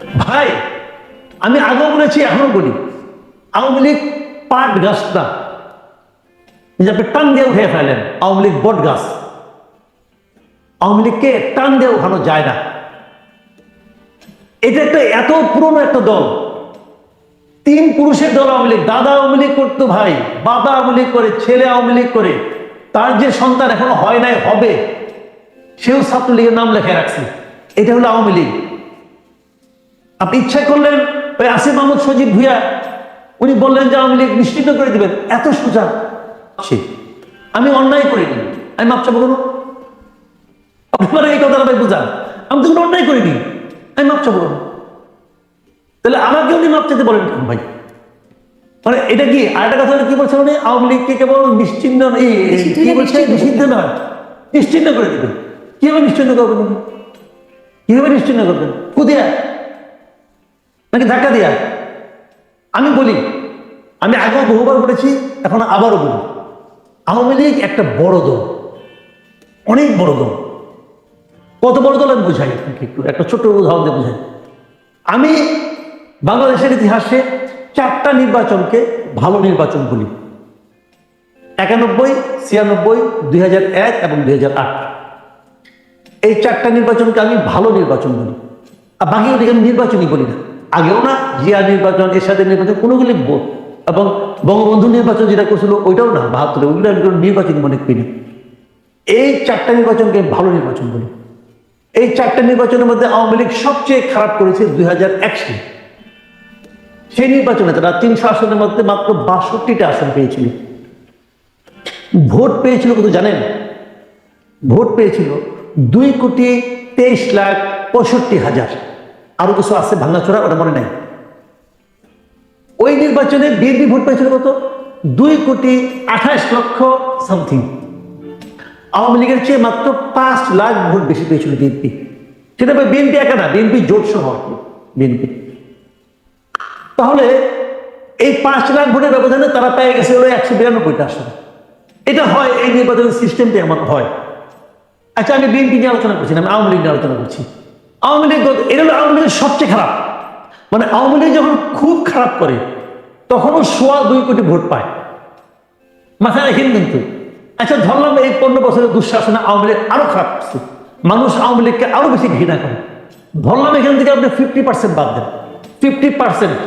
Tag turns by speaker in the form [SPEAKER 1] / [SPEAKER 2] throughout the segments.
[SPEAKER 1] ভাই, আমি আগেও বলেছি এখনও বলি। আওয়ামী লীগ পাট গাছ না আপনি টান দিয়ে উঠে ফেলেন। আওয়ামী লীগ বট গাছ। আওয়ামী লীগকে টান দিয়ে উঠানো যায় না। এটা একটা এত পুরনো একটা দল। তিন পুরুষের দল আওয়ামী লীগ, দাদা আওয়ামী লীগ করতো ভাই, বাবা আওয়ামী লীগ করে, ছেলে আওয়ামী লীগ করে। তার যে সন্তান এখনও হয় নাই, হবে। সেও ছাত্রলীগের নাম লেখা রাখছে। এটা হলো আওয়ামী লীগ। আপনি ইচ্ছা করলেন ওই আসিফ মাহমুদ সজীব ভুইয়া উনি বললেন যে আওয়ামী লীগ নিশ্চিত করে দিবেন। এত সোজা। সে আমি অন্যায় করিনি। আমি মাপ চাবো কেন? আপনারা এই কথাটা ভাই বুঝান। আমি তো কোনো অন্যায় করিনি। আমি মাপ চাবো কেন? তাহলে আমাকে উনি মাপ চাইতে বলেন কেন ভাই? মানে এটা কি? আরেকটা কথা হলো কি বলছে উনি? আওয়ামী লীগকে কেবল নিশ্চিন্ন কি বলছে নিষিদ্ধ নয়। নিশ্চিন্ন করে দিবেন। কীভাবে নিশ্চিন্ন করবেন কীভাবে নিশ্চিন্ন করবেন? কুদিয়া নাকি ধাক্কা দিয়া? আমি বলি, আমি আগেও বহুবার বলেছি, এখন আবারও বলি। আওয়ামী লীগ একটা বড় দল, অনেক বড় দল। কত বড় দল আমি বোঝাই একটু? একটা ছোট্ট উদাহরণ দিয়ে বুঝাই। আমি বাংলাদেশের ইতিহাসে চারটা নির্বাচনকে ভালো নির্বাচন বলি। একানব্বই, ছিয়ানব্বই, দুই হাজার এক এবং দুই আট। এই চারটা নির্বাচনকে আমি ভালো নির্বাচন বলি। আর বাকি ওদিকে আমি নির্বাচনই বলি না। আগেও না, জিয়া নির্বাচন, এরশাদের নির্বাচন কোনোগুলি এবং বঙ্গবন্ধু নির্বাচন যেটা করছিল, ওইটাও না, বাহাত্তরে ওইগুলো কোনো নির্বাচনই মনে করি এই চারটা নির্বাচনকে ভালো নির্বাচন বলি। এই চারটা নির্বাচনের মধ্যে আওয়ামী লীগ সবচেয়ে খারাপ করেছে দুই হাজার এক সালে। সেই নির্বাচনে তারা তিনশো আসনের মধ্যে মাত্র বাষট্টিটা আসন পেয়েছিল। ভোট পেয়েছিল কিন্তু জানেন? ভোট পেয়েছিল দুই কোটি তেইশ লাখ পঁয়ষট্টি হাজার। আরও কিছু আছে ভাঙাচোরা ওটা মনে নাই। ওই নির্বাচনে বিএনপি ভোট পেয়েছিল কত? দুই কোটি আঠাশ লক্ষ সামথিং আওয়ামী লীগের চেয়ে মাত্র পাঁচ লাখ ভোট বেশি পেয়েছিল বিএনপি। সেটা বিএনপি একা না, বিএনপি জোট সহ বিএনপি। তাহলে এই পাঁচ লাখ ভোটের ব্যবধানে তারা পেয়ে গেছে ওই একশো বিরানব্বইটা আসন। এটা হয়, এই নির্বাচনের সিস্টেমটা আমার হয়। আচ্ছা আমি বিএনপি নিয়ে আলোচনা করছি না, আমি আওয়ামী লীগ নিয়ে আলোচনা করছি। আওয়ামী লীগ এটা হলো আওয়ামী লীগের সবচেয়ে খারাপ। মানে আওয়ামী লীগ যখন খুব খারাপ করে, তখনও সোয়া দুই কোটি ভোট পায়। মাথায় রাখেন কিন্তু। আচ্ছা ধরলাম এই পনেরো বছরের দুঃশাসনে আওয়ামী লীগ আরও খারাপ করছে। মানুষ আওয়ামী লীগকে আরও বেশি ঘৃণা করে। ধরলাম এখান থেকে আপনি ফিফটি পার্সেন্ট বাদ দেন। ফিফটি পার্সেন্ট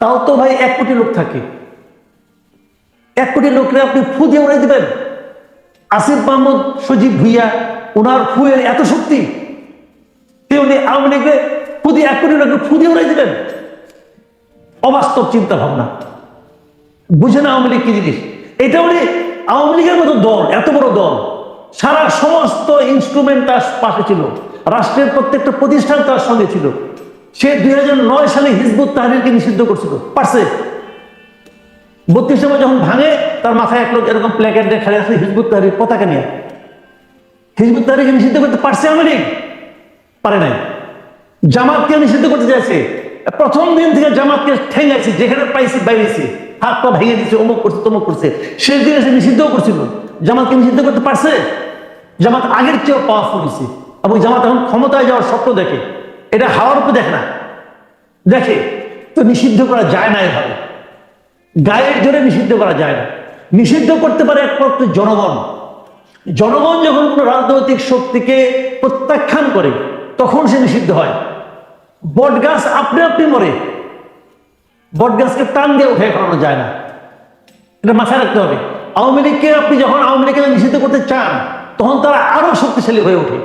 [SPEAKER 1] তাও তো ভাই এক কোটি লোক থাকে। এক কোটি লোকরে আপনি ফু দিয়ে উড়াই দিবেন। আসিফ মাহমুদ, সজীব ভুইয়া ওনার ফুয়ের এত শক্তি। উনি আওয়ামী দিয়ে এক কোটি লোককে উড়াই দিবেন অবাস্তব চিন্তা ভাবনা বুঝে না আওয়ামী লীগ কি জিনিস? এটা উনি আওয়ামী লীগের মতো দল, এত বড় দল। সারা সমস্ত ইনস্ট্রুমেন্ট তার পাশে ছিল। রাষ্ট্রের প্রত্যেকটা প্রতিষ্ঠান তার সঙ্গে ছিল। সে দুই নয় সালে হিজবুত তাহরিরকে নিষিদ্ধ করছিল, পারছে। বত্রিশ সময় যখন ভাঙে, তার মাথায় এক লোক এরকম প্ল্যাকেট দিয়ে খালি আছে হিজবুত তাহরির পতাকা নিয়ে হিজবুত তাহরিরকে নিষিদ্ধ করতে পারছে আওয়ামী লীগ? পারে নাই। জামাতকে নিষিদ্ধ করতে চাইছে। প্রথম দিন থেকে জামাতকে ঠেঙ্গাইছে, যেখানে পাইছে বাইরেছে। হাত পা ভেঙে দিচ্ছে অমুক করছে, তমুক করছে। শেষ দিনে সে নিষিদ্ধও করছিল। জামাতকে নিষিদ্ধ করতে পারছে? জামাত আগের চেয়েও পাওয়ারফুল হয়েছে এবং জামাত এখন ক্ষমতায় যাওয়ার স্বপ্ন দেখে। এটা হাওয়ার উপর দেখে না। দেখে, তো নিষিদ্ধ করা যায় না এভাবে। গায়ের জোরে নিষিদ্ধ করা যায় না। নিষিদ্ধ করতে পারে একমাত্র জনগণ। জনগণ যখন কোনো রাজনৈতিক শক্তিকে প্রত্যাখ্যান করে তখন সে নিষিদ্ধ হয়। বট গাছ আপনি আপনি মরে। বট গাছকে টান দিয়ে উঠে করানো যায় না। এটা মাথায় রাখতে হবে। আওয়ামী লীগকে আপনি যখন আওয়ামী লীগকে নিষিদ্ধ করতে চান, তখন তারা আরও শক্তিশালী হয়ে ওঠে।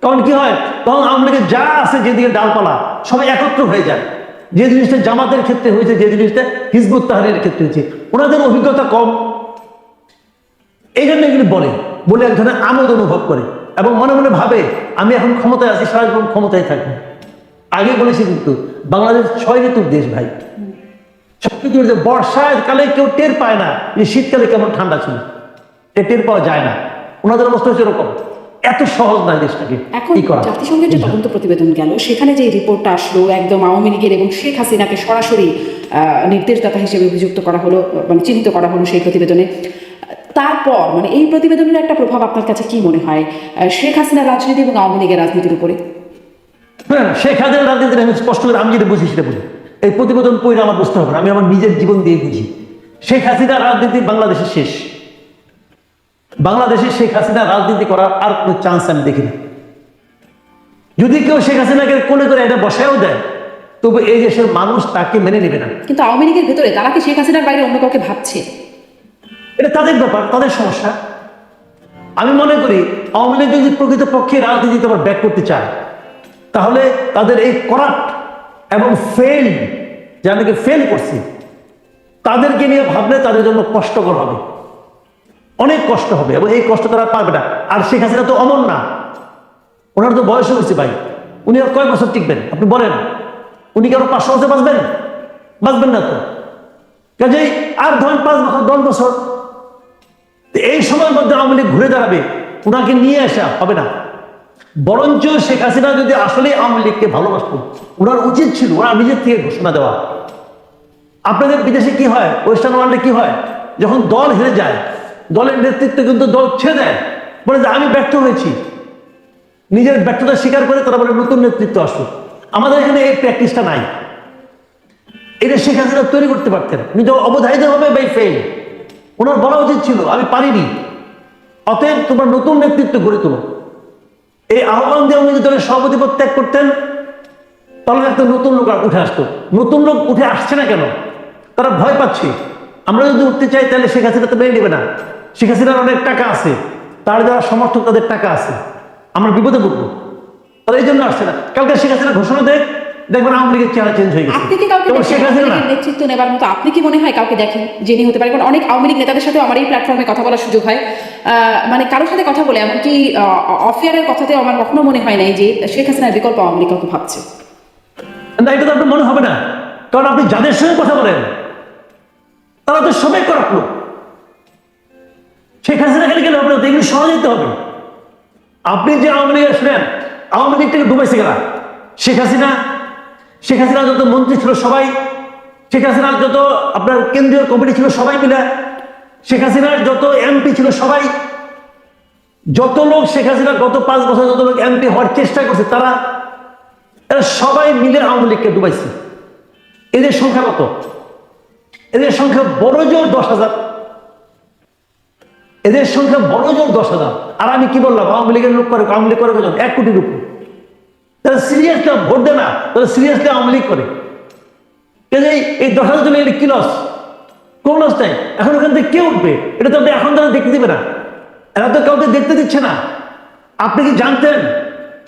[SPEAKER 1] তখন কি হয়? তখন আওয়ামী লীগের যা আছে যেদিকে ডালপালা সবাই একত্র হয়ে যায়। যে জিনিসটা জামাতের ক্ষেত্রে হয়েছে, যে জিনিসটা হিজবুত তাহারের ক্ষেত্রে হয়েছে। ওনাদের অভিজ্ঞতা কম। এই জন্য এগুলি বলে। বলে এক ধরনের আনন্দ অনুভব করে। এবং মনে মনে ভাবে আমি এখন ক্ষমতায় আছি সারা জীবন ক্ষমতায় থাকব। আগে বলেছি কিন্তু বাংলাদেশ ছয় ঋতুর দেশ ভাই। দেশ। বর্ষায় কালে কেউ টের পায় না যে শীতকালে কেমন ঠান্ডা ছিল। টের পাওয়া যায় না। ওনাদের অবস্থা হচ্ছে এরকম। এত সহজ নয় দেশটাকে।
[SPEAKER 2] এখন জাতিসংঘের যে। তদন্ত প্রতিবেদন গেল সেখানে যে রিপোর্টটা আসলো একদম আওয়ামী লীগের এবং শেখ হাসিনাকে সরাসরি আহ, নির্দেশদাতা হিসেবে অভিযুক্ত করা হলো মানে চিহ্নিত করা হলো সেই প্রতিবেদনে। তারপর মানে এই প্রতিবেদনের একটা প্রভাব আপনার কাছে কি মনে হয়? শেখ হাসিনার রাজনীতি এবং আওয়ামী লীগের রাজনীতির উপরে?
[SPEAKER 1] হ্যাঁ শেখ হাসিনার রাজনীতির আমি স্পষ্ট করে আমি যেটা বুঝি সেটা বলি এই প্রতিবেদন পড়ে আমার বুঝতে হবে আমি আমার নিজের জীবন দিয়ে বুঝি। শেখ হাসিনার রাজনীতি বাংলাদেশে শেষ। বাংলাদেশে শেখ হাসিনা রাজনীতি করার আর কোনো চান্স আমি দেখি না। যদি কেউ শেখ হাসিনাকে কোলে করে এটা বসায়ও দেয় তবু এই দেশের মানুষ তাকে মেনে নেবে না।
[SPEAKER 2] কিন্তু আওয়ামী লীগের ভেতরে তারা কি শেখ হাসিনার বাইরে অন্য কাউকে ভাবছে?
[SPEAKER 1] এটা তাদের ব্যাপার, তাদের সমস্যা। আমি মনে করি আওয়ামী লীগ যদি প্রকৃতপক্ষে রাজনীতিতে আবার ব্যাক করতে চায়, তাহলে তাদের এই করাপ্ট এবং ফেল যাদেরকে ফেল করছি, তাদেরকে নিয়ে ভাবলে তাদের জন্য কষ্টকর হবে। অনেক কষ্ট হবে এবং এই কষ্ট তারা পারবে না। আর শেখ হাসিনা তো অমর না। ওনার তো বয়স হয়েছে ভাই। উনি আর কয় বছর টিকবেন? আপনি বলেন। উনি কি আরও পাঁচশো বছর বাঁচবেন? বাঁচবেন না তো। কাজেই আর ধরেন পাঁচ বছর, দশ বছর এই সময়ের মধ্যে আওয়ামী লীগ ঘুরে দাঁড়াবে, ওনাকে নিয়ে আসা হবে না। বরঞ্চ শেখ হাসিনা যদি আসলে আওয়ামী লীগকে ভালোবাসত, ওনার উচিত ছিল, ওনার নিজের থেকে ঘোষণা দেওয়া। আপনাদের বিদেশে কি হয়, ওয়েস্টার্ন ওয়ার্ল্ডে কি হয়, যখন দল হেরে যায়, দলের নেতৃত্ব কিন্তু দল ছেড়ে দেয়, বলে যে আমি ব্যর্থ হয়েছি। নিজের ব্যর্থতা স্বীকার করে তারা বলে নতুন নেতৃত্ব আসুক আমাদের এখানে এই প্র্যাকটিসটা নাই। এটা শেখ হাসিনা তৈরি করতে পারতেন, কিন্তু অবধারিত হবে বাই ফেল ওনার বলা উচিত ছিল, আমি পারিনি। অতএব তোমার নতুন নেতৃত্ব গড়ে তোলো। এই আহ্বান দিয়ে যদি দলের সভাপতি ত্যাগ করতেন। তাহলে একটা নতুন লোক উঠে আসতো। নতুন লোক উঠে আসছে না কেন? তারা ভয় পাচ্ছে। আমরা যদি উঠতে চাই, তাহলে শেখ হাসিনা তো মেনে নেবে না। শেখ হাসিনার অনেক টাকা আছে। তার যারা সমর্থক, তাদের টাকা আছে। আমরা বিপদে পড়ব। তারা এই জন্য আসছে না। কালকে শেখ হাসিনা ঘোষণা দেয় দেখবেন আওয়ামী লীগের চেহারা চেঞ্জ হয়ে গেছে।
[SPEAKER 2] আপনি কি কাউকে
[SPEAKER 1] শেখ হাসিনা
[SPEAKER 2] নেতৃত্ব নেবার মতো? আপনি কি মনে হয় কাউকে দেখেন যিনি হতে পারে কারণ অনেক আওয়ামী লীগ নেতাদের সাথে আমার এই প্ল্যাটফর্মে কথা বলার সুযোগ হয়। মানে কারোর সাথে কথা বলে এমনকি অফিয়ারের কথাতে আমার কখনো মনে হয় নাই যে শেখ হাসিনার বিকল্প আওয়ামী লীগ কাউকে ভাবছে।
[SPEAKER 1] না এটা তো আপনার মনে হবে না। কারণ আপনি যাদের সঙ্গে কথা বলেন তারা তো সবাই করাপ লোক। শেখ হাসিনা গেলে গেলে না এগুলো সহজ যেতে হবে। আপনি যে আওয়ামী লীগের শুনেন আওয়ামী লীগটাকে ডুবাইছে গেলা শেখ হাসিনা শেখ হাসিনা যত মন্ত্রী ছিল সবাই, শেখ হাসিনার যত আপনার কেন্দ্রীয় কমিটি ছিল সবাই মিলে, শেখ হাসিনার যত এমপি ছিল সবাই, যত লোক শেখ হাসিনা গত পাঁচ বছর যত লোক এমপি হওয়ার চেষ্টা করছে, তারা, এরা সবাই মিলে আওয়ামী লীগকে ডুবাইছে। এদের সংখ্যা কত? এদের সংখ্যা বড় জোর দশ হাজার। এদের সংখ্যা বড় জোর দশ হাজার। আর আমি কি বললাম? আওয়ামী লীগের লোক করে, আওয়ামী লীগ করে এক কোটির উপর। তারা সিরিয়াসলি ভোট দেয় না তারা সিরিয়াসলি আওয়ামী লীগ করে। কাজেই এই দশ হাজার জন্য এটা কি লস কোন লস নাই। এখন ওখান থেকে কে উঠবে? এটা তো এখন তারা দেখতে দেবে না। এরা তো কাউকে দেখতে দিচ্ছে না। আপনি কি জানতেন?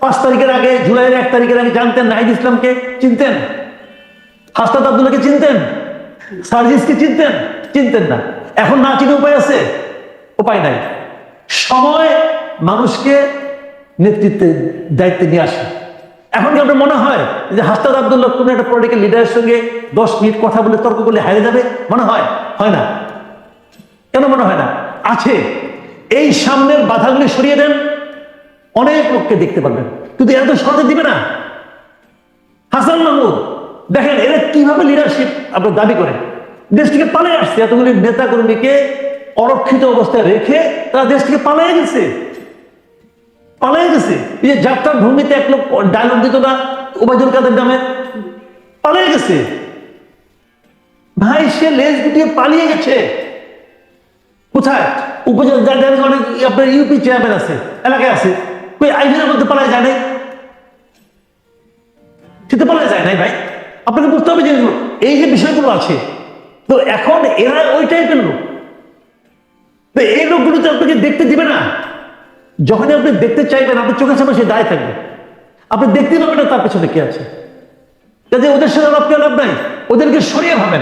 [SPEAKER 1] পাঁচ তারিখের আগে, জুলাইয়ের এক তারিখের আগে জানতেন নাহিদ ইসলামকে? চিনতেন? হাসনাত আব্দুল্লাহকে চিনতেন? সার্জিসকে চিনতেন? চিনতেন না। এখন না চিনে উপায় আছে? উপায় নাই। সময় মানুষকে নেতৃত্বে দায়িত্বে নিয়ে আসে। এখন কি আপনার মনে হয় যে হাসনাত আব্দুল্লাহ কোনো একটা পলিটিক্যাল লিডারের সঙ্গে দশ মিনিট কথা বলে তর্ক করলে হারিয়ে যাবে? মনে হয়? হয় না। কেন মনে হয় না? আছে। এই সামনের বাধাগুলি সরিয়ে দেন। অনেক লোককে দেখতে পারবেন। কিন্তু এরা তো সহজে দিবে না। হাসান মাহমুদ, দেখেন, এরা কীভাবে লিডারশিপ আপনার দাবি করে? দেশ থেকে পালিয়ে আসছে। এতগুলি নেতা কর্মীকে অরক্ষিত অবস্থায় রেখে তারা দেশ থেকে পালিয়ে গেছে। পালিয়ে গেছে। এই যে যাত্রার ভূমিতে এক লোক ডায়লগ দিত না, ওবায়দুল কাদের নামে পালিয়ে গেছে। ভাই, সে লেজ গুটিয়ে পালিয়ে গেছে। কোথায়? উপজেলা অনেক আপনার ইউপি চেয়ারম্যান আছে, এলাকায় আছে। ওই আইনের মধ্যে পালায় যায় নাই? সেটা পালায় যায় নাই ভাই। আপনাকে বুঝতে হবে যে এই যে বিষয়গুলো আছে, তো এখন এরা ওই টাইপের লোক। তো এই লোকগুলো তো আপনাকে দেখতে দিবে না। যখনই আপনি দেখতে চাইবেন, আপনার চোখের সামনে সে দাঁড়িয়ে থাকবে। আপনি দেখতে পাবেন না তার পেছনে কে আছে। কাজে ওদের সাথে লাভ লাভ নাই। ওদেরকে সরিয়ে ভাবেন।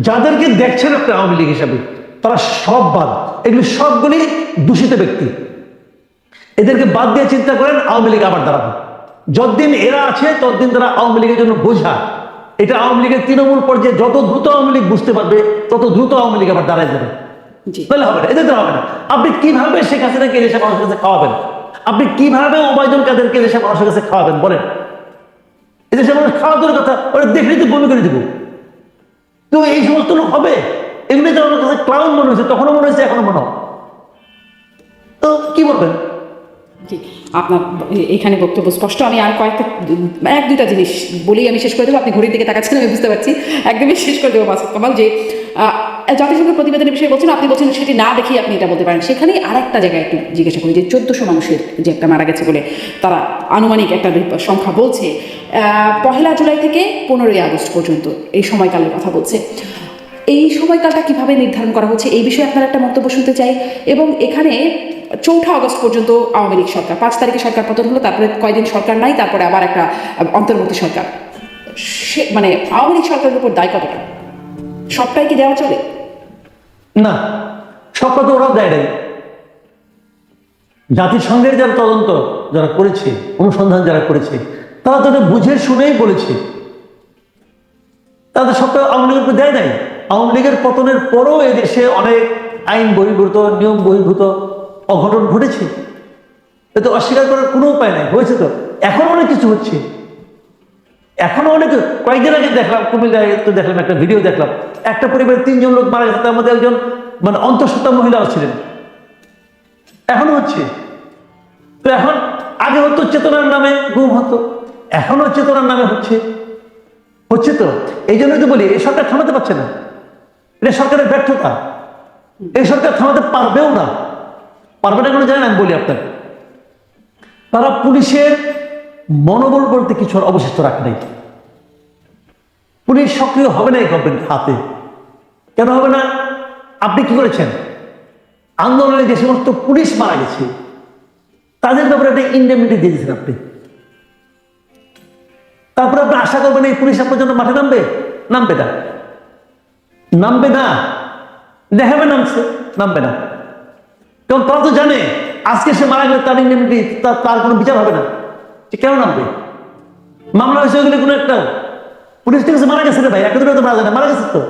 [SPEAKER 1] যাদেরকে দেখছেন আপনি আওয়ামী লীগ হিসাবে, তারা সব বাদ। এগুলি সবগুলি দূষিত ব্যক্তি। এদেরকে বাদ দিয়ে চিন্তা করেন, আওয়ামী লীগ আবার দাঁড়াবে। যতদিন এরা আছে, ততদিন তারা আওয়ামী লীগের জন্য বোঝা। এটা আওয়ামী লীগের তৃণমূল পর্যায়ে যত দ্রুত আওয়ামী লীগ বুঝতে পারবে, তত দ্রুত আওয়ামী লীগ আবার দাঁড়ায় যাবে। তাহলে হবে না এদের হবে না। আপনি কীভাবে শেখ হাসিনাকে এদেশে মানুষের কাছে খাওয়াবেন? আপনি কীভাবে ওবায়দুল কাদেরকে এদেশে মানুষের কাছে খাওয়াবেন? বলেন। এদেশে মানুষ খাওয়া দূরের কথা ওরা দেখলেই তো বমি করে দিব। তো এই সমস্ত লোক হবে? এগুলি তো আমার কাছে ক্লাউন মনে হয়েছে তখনও মনে হয়েছে এখনও মনে তো কি বলবেন?
[SPEAKER 2] জি আপনার এখানে বক্তব্য স্পষ্ট। আমি আর কয়েকটা এক দুইটা জিনিস বলেই আমি শেষ করে দেবো। আপনি ঘড়ির দিকে তাকাচ্ছেন আমি বুঝতে পারছি। একদমই শেষ করে দেবো মাসুদ কামাল যে জাতিসংঘের প্রতিবেদনের বিষয়ে বলছেন, আপনি বলছেন সেটি না দেখেই আপনি এটা বলতে পারেন। সেখানেই আর একটা জায়গায় একটু জিজ্ঞাসা করি যে, চোদ্দশো মানুষের যে একটা মারা গেছে বলে তারা আনুমানিক একটা সংখ্যা বলছে পহেলা জুলাই থেকে পনেরোই আগস্ট পর্যন্ত এই সময়কালের কথা বলছে। এই সময়কালটা কীভাবে নির্ধারণ করা হচ্ছে এই বিষয়ে আপনার একটা মন্তব্য শুনতে চাই। এবং এখানে চৌঠা আগস্ট পর্যন্ত আওয়ামী লীগ সরকার, পাঁচ তারিখে সরকার পতন হলো, তারপরে কয়দিন সরকার নাই, তারপরে আবার একটা অন্তর্বর্তী সরকার। সে মানে আওয়ামী লীগ সরকারের উপর দায় কতটা? সবটাই কি দেওয়া চলে?
[SPEAKER 1] না, সব কথা ওরাও দেয় নাই। জাতিসংঘের যারা তদন্ত যারা করেছে, অনুসন্ধান যারা করেছে, তারা তো এটা বুঝে শুনেই বলেছে। তাদের সবটা আওয়ামী লীগের দেয় নাই। আওয়ামী লীগের পতনের পরও এদেশে অনেক আইন বহির্ভূত, নিয়ম বহির্ভূত অঘটন ঘটেছে। এতে অস্বীকার করার কোনো উপায় নাই, হয়েছে তো। এখন অনেক কিছু হচ্ছে। এখনও অনেক, কয়েকদিন আগে দেখলাম, কুমিল্লায় তো দেখলাম একটা ভিডিও দেখলাম। একটা পরিবারের তিনজন লোক মারা গেছে, তার মধ্যে একজন মানে অন্তঃসত্ত্বা মহিলাও ছিলেন। এখনও হচ্ছে। তো এখন আগে হতো চেতনার নামে গুম হতো, এখনও চেতনার নামে হচ্ছে। হচ্ছে তো। এই জন্যই তো বলি এই সরকার থামাতে পারছে না। এটা সরকারের ব্যর্থতা। এই সরকার থামাতে পারবেও না। পারবে না কোনো জানেন আমি বলি আপনাকে। তারা পুলিশের মনোবল বলতে কিছু অবশিষ্ট রাখে নাই। পুলিশ সক্রিয় হবে না এই গভর্নমেন্ট হাতে। কেন হবে না? আপনি কি করেছেন? আন্দোলনে যে সমস্ত পুলিশ মারা গেছে, তাদের ব্যাপারে একটা ইন্ডেমিনিটি দিয়ে দিয়েছেন আপনি। তারপরে আপনি আশা করবেন এই পুলিশ আপনার জন্য মাঠে নামবে? নামবে না। নামবে না। দেখাবে নামছে, নামবে না। কারণ তারা তো জানে, আজকে সে মারা গেলে তার ইন্ডেমিনিটি তার কোনো বিচার হবে না। যে কেন নামবে? মামলা হয়েছে ওগুলি কোনো একটা। পুলিশ আছে মারা গেছে রে ভাই একটা দুটো তো মারা যায় না, মারা গেছে তো।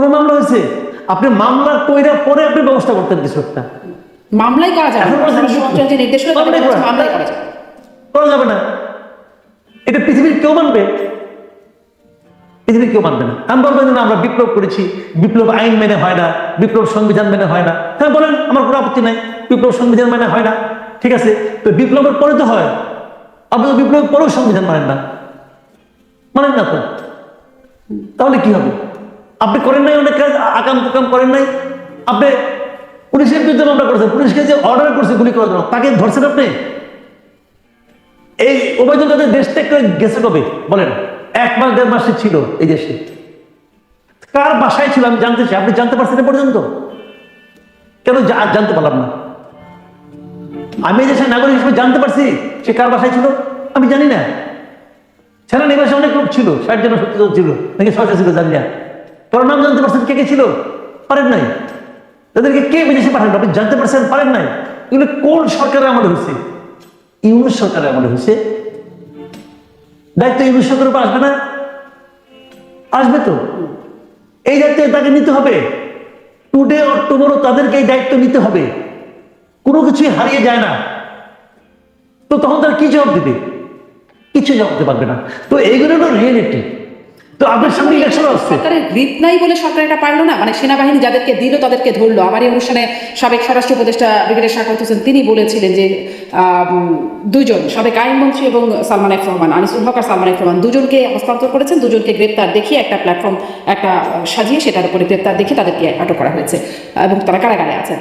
[SPEAKER 1] কোনো মামলা হয়েছে? আপনি মামলা কইরা পরে আপনি ব্যবস্থা করতেন কিছু একটা।
[SPEAKER 2] মামলাই করা যাবে
[SPEAKER 1] মামলাই করা।
[SPEAKER 2] যাবে।
[SPEAKER 1] করা যাবে। না। এটা পৃথিবীর কেউ মানবে? পৃথিবীর কেউ মানবে না। আমি বলবেন না, আমরা বিপ্লব করেছি। বিপ্লব আইন মেনে হয় না বিপ্লব সংবিধান মেনে হয় না। হ্যাঁ বলেন আমার কোনো আপত্তি নাই। বিপ্লব সংবিধান মেনে হয় না। ঠিক আছে? তো বিপ্লবের পরে তো হয়। আপনি তো বিপ্লবের পরেও সংবিধান মানেন না। মানেন না তো? তাহলে কি হবে? আপনি করেন নাই অনেক কাজ, আকাম কুকাম করেন নাই। আপনি পুলিশের বিরুদ্ধে মামলা করেছেন, পুলিশকে যে অর্ডার করছে গুলি করার জন্য, তাকে ধরছেন আপনি? এই ওবায়দুল কাদের দেশ থেকে গেছে কবে? বলেন, এক মাস, দেড় মাসে ছিল এই দেশে। কার বাসায় ছিল আমি জানতে চাই, আপনি জানতে পারছেন পর্যন্ত? কেন জানতে পারলাম না। আমি দেশের নাগরিক হিসেবে জানতে পারছি সে কার বাসায় ছিল? আমি জানি না। সেনা নিবাসে অনেক লোক ছিল, ষাট জন জন ছিল নাকি ছয়টা ছিল জানি না কারণ নাম জানতে পারছেন কে কে ছিল? পারেন নাই। তাদেরকে কে বিদেশে পাঠান আপনি জানতে পারছেন? পারেন নাই। এগুলো কোন সরকারের আমলে হয়েছে? ইউনুস সরকারের আমলে হয়েছে। দায়িত্ব ইউনুস সরকারের উপর আসবে না? আসবে তো। এই দায়িত্ব তাকে নিতে হবে। টুডে অর টুমোরো তাদেরকে এই দায়িত্ব নিতে হবে। কোনো কিছুই হারিয়ে যায় না। তো তখন তারা কি জবাব দিবে? কিছু জবাব দিতে পারবে না। তো এইগুলো রিয়েলিটি তো আপনার সামনে ইলেকশন আসছে।
[SPEAKER 2] সরকারের গ্রিপ নাই বলে সরকার এটা পারল না। মানে সেনাবাহিনী যাদেরকে দিল তাদেরকে ধরলো। আমার এই অনুষ্ঠানে সাবেক স্বরাষ্ট্র উপদেষ্টা ব্রিগেডিয়ার শাকত হোসেন তিনি বলেছিলেন যে দুজন সাবেক আইনমন্ত্রী এবং সালমান এফ রহমান আনিসুল হক আর সালমান এফ রহমান দুজনকে হস্তান্তর করেছেন দুজনকে গ্রেপ্তার দেখিয়ে একটা প্ল্যাটফর্ম একটা সাজিয়ে সেটার উপরে গ্রেপ্তার দেখিয়ে তাদেরকে আটক করা হয়েছে এবং তারা কারাগারে আছেন।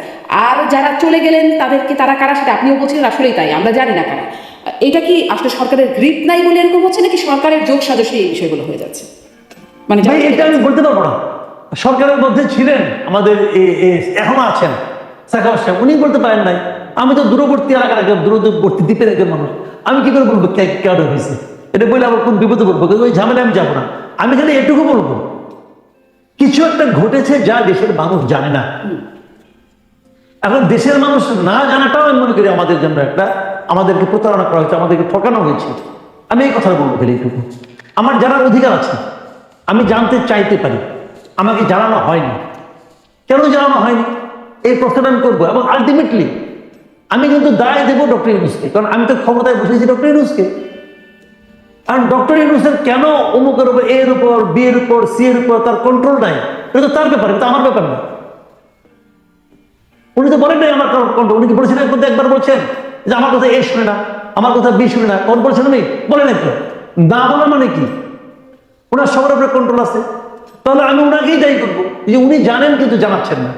[SPEAKER 2] আর যারা চলে গেলেন তাদেরকে তারা কারা সেটা আপনিও বলছিলেন আসলেই তাই আমরা জানি না কারা। এটা কি আসলে সরকারের গ্রিপ নাই বলে এরকম হচ্ছে নাকি সরকারের যোগ সাজসে এই বিষয়গুলো হয়ে যাচ্ছে? মানে
[SPEAKER 1] ভাই এটা আমি বলতে পারব না। সরকারের মধ্যে ছিলেন আমাদের এখনও আছেন সাকাব সাহেব। উনি বলতে পারেন নাই আমি তো দূরবর্তী এলাকার একজন দূরবর্তী দ্বীপের একজন মানুষ। আমি কি করে বলব কেন হয়েছে? এটা বলে আবার কোন বিপদে পড়ব? কিন্তু ওই ঝামেলা আমি যাব না। আমি খালি এটুকু বলব কিছু একটা ঘটেছে যা দেশের মানুষ জানে না। এখন দেশের মানুষ না জানাটাও আমি মনে করি আমাদের জন্য একটা আমাদেরকে প্রতারণা করা হয়েছে আমাদেরকে ঠকানো হয়েছে। আমি এই কথা বলব খালি এইটুকু আমার জানার অধিকার আছে। আমি জানতে চাইতে পারি। আমাকে জানানো হয়নি। কেন জানানো হয়নি? এই প্রশ্নটা আমি করব। এবং আলটিমেটলি আমি কিন্তু দায় দেবো ডক্টর ইউনুসকে। কারণ আমি তো ক্ষমতায় বসেছি ডক্টর ইউনুসকে। কারণ ডক্টর ইউনুসের কেন অমুকের উপর এর উপর, বিয়ের উপর সি এর উপর তার কন্ট্রোল নাই? এটা তো তার ব্যাপার, এটা আমার ব্যাপার না। উনি তো বলেন নাই আমার কন্ট্রোল উনি কি বলেছিলেন? এর একবার বলছেন যে আমার কথা এ শুনে না, আমার কথা বি শুনে না। কোন বলছেন আমি বলে নাই তো না বলা মানে কি? ওনার সবার উপরে কন্ট্রোল আছে। তাহলে আমি ওনাকেই দায়ী করব। যে উনি জানেন কিন্তু জানাচ্ছেন না।